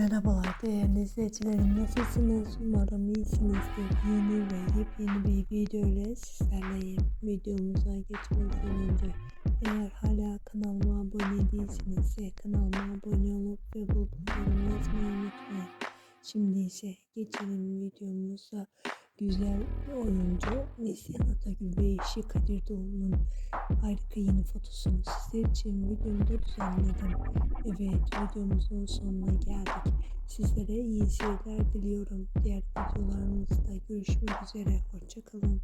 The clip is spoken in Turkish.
Merhabalar değerli izleyicilerim nasılsınız? Umarım iyisinizdir. Yeni ve yepyeni bir video ile sizlerleyim. Videomuza geçmeden önce eğer hala kanalıma abone değilsinizse kanalıma abone olup ve bu bildirim yazmayı unutmayın. Şimdi ise geçelim videomuza. Güzel oyuncu Neslihan Atagül ve eşi Kadir Doğulu'nun harika yeni fotosunu sizler için videomda düzenledim. Evet videomuzun sonuna geldik. Sizlere iyi seyirler diliyorum. Diğer videolarımızda görüşmek üzere. Hoşçakalın.